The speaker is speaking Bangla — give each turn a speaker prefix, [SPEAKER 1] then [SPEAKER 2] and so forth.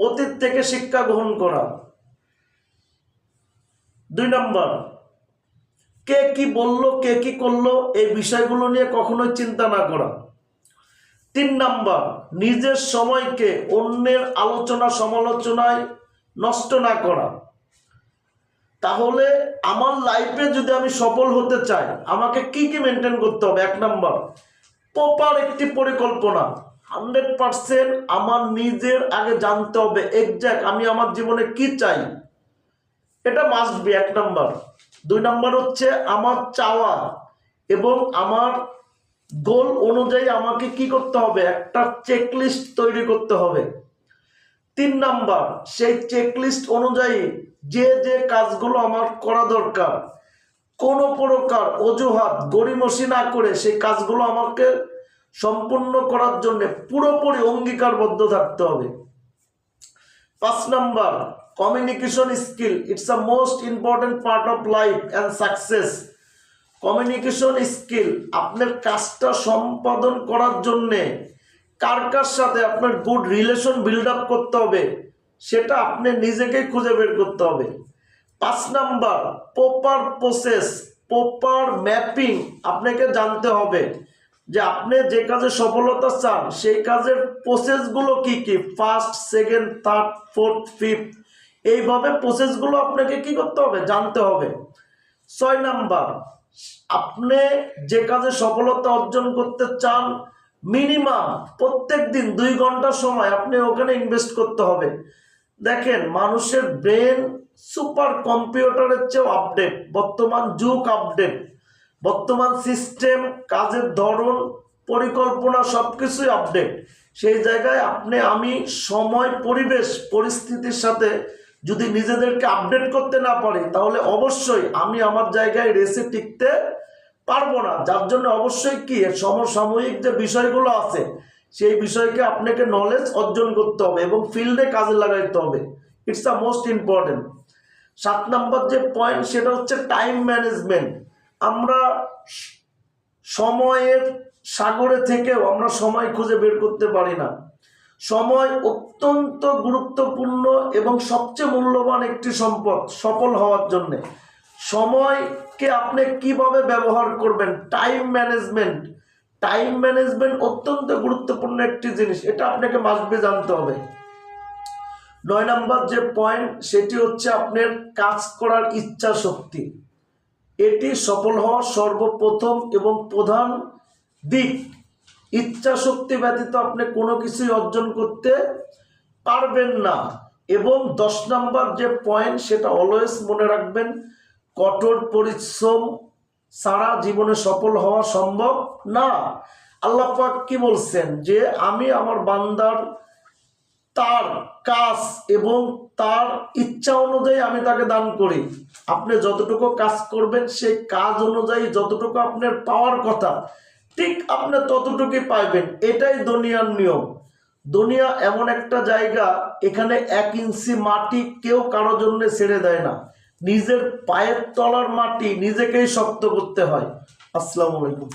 [SPEAKER 1] অতীত থেকে শিক্ষা গ্রহণ করা। দুই নম্বর, কে কি বলল, কে কি করল, এই বিষয়গুলো নিয়ে কখনোই চিন্তা না করা। তিন নাম্বার, নিজের সময়কে অন্যের আলোচনা সমালোচনায় নষ্ট না করা। তাহলে আমার লাইফে যদি আমি সফল হতে চাই, আমাকে কি কি মেনটেন করতে হবে? এক নাম্বার প্রপার একটি পরিকল্পনা। হান্ড্রেড পারসেন্ট আমার নিজের আগে জানতে হবে এক্সাক্ট আমি আমার জীবনে কি চাই। এটা মাস্ট বি এক নাম্বার দুই নাম্বার হচ্ছে আমার চাওয়া এবং আমার গোল অনুযায়ী আমাকে কি করতে হবে? একটা চেকলিস্ট তৈরি করতে হবে। তিন নাম্বার সেই চেকলিস্ট অনুযায়ী যে যে কাজগুলো আমার করা দরকার, কোনো প্রকার অজুহাত, গড়িমসি না করে সেই কাজগুলো আমাকে সম্পূর্ণ করার জন্য পুরোপুরি অঙ্গীকারবদ্ধ থাকতে হবে। পাঁচ number communication skill it's a most important part of life and success communication skill আপনার কাজটা সম্পাদন করার জন্যে কার কার সাথে আপনার গুড রিলেশন বিল্ড আপ করতে হবে, সেটা আপনি নিজেকেই খুঁজে বের করতে হবে। পাঁচ number proper process proper mapping আপনাকে জানতে হবে। যে আপনি যে কাজে সফলতা চান, সেই কাজের প্রসেসগুলো কি কি? First second third fourth fifth এইভাবে প্রসেসগুলো আপনাকে কি করতে হবে? জানতে হবে। ছয় নাম্বার, আপনি যে কাজে সফলতা অর্জন করতে চান মিনিমাম প্রত্যেক দিন দুই ঘণ্টা সময় আপনি ওখানে ইনভেস্ট করতে হবে। দেখেন, মানুষের ব্রেন সুপার কম্পিউটারের চেয়েও আপডেট বর্তমান যুগ আপডেট বর্তমান সিস্টেম কাজের ধরন, পরিকল্পনা সব কিছুই আপডেট সেই জায়গায় আপনি, আমি সময়, পরিবেশ, পরিস্থিতির সাথে যদি নিজেদেরকে আপডেট করতে না পারি, তাহলে অবশ্যই আমি আমার জায়গায় রেসে টিকতে পারব না। যার জন্য অবশ্যই কি সমসাময়িক যে বিষয়গুলো আছে, সেই বিষয়কে আপনাকে নলেজ অর্জন করতে হবে এবং ফিল্ডে কাজে লাগাইতে হবে। ইটস দ্য মোস্ট ইম্পর্টেন্ট সাত নম্বর যে পয়েন্ট সেটা হচ্ছে টাইম ম্যানেজমেন্ট আমরা সময়ের সাগরে থেকেও আমরা সময় খুঁজে বের করতে পারি না। সময় অত্যন্ত গুরুত্বপূর্ণ এবং সবচেয়ে মূল্যবান একটি সম্পদ সফল হওয়ার জন্য। সময়কে আপনি কীভাবে ব্যবহার করবেন? টাইম ম্যানেজমেন্ট টাইম ম্যানেজমেন্ট অত্যন্ত গুরুত্বপূর্ণ একটি জিনিস, এটা আপনাকে মাসবে জানতে হবে। নয় নম্বর যে পয়েন্ট সেটি হচ্ছে আপনার কাজ করার ইচ্ছা শক্তি। এটি সফল হওয়ার সর্বপ্রথম এবং প্রধান দিক। ইচ্ছা শক্তি ব্যতীত আপনি কোনো কিছুই অর্জন করতে পারবেন না এবং দশ নাম্বার যে পয়েন্ট সেটা অলওয়েজ মনে রাখবেন, কঠোর পরিশ্রম সারা জীবনে সফল হওয়া সম্ভব না। আল্লাহ কি বলছেন? যে আমি আমার বান্দার তার কাজ এবং তার ইচ্ছা অনুযায়ী আমি তাকে দান করি। আপনি যতটুকু কাজ করবেন, সেই কাজ অনুযায়ী যতটুকু আপনার পাওয়ার কথা, ঠিক আপনি ততটুকুই পাইবেন। এটাই দুনিয়ার নিয়ম। দুনিয়া এমন একটা জায়গা, এখানে এক ইঞ্চি মাটি কেউ কারও জন্য ছেড়ে দেয় না। নিজের পায়ের তলার মাটি নিজেকেই শক্ত করতে হয়। আসসালামু আলাইকুম।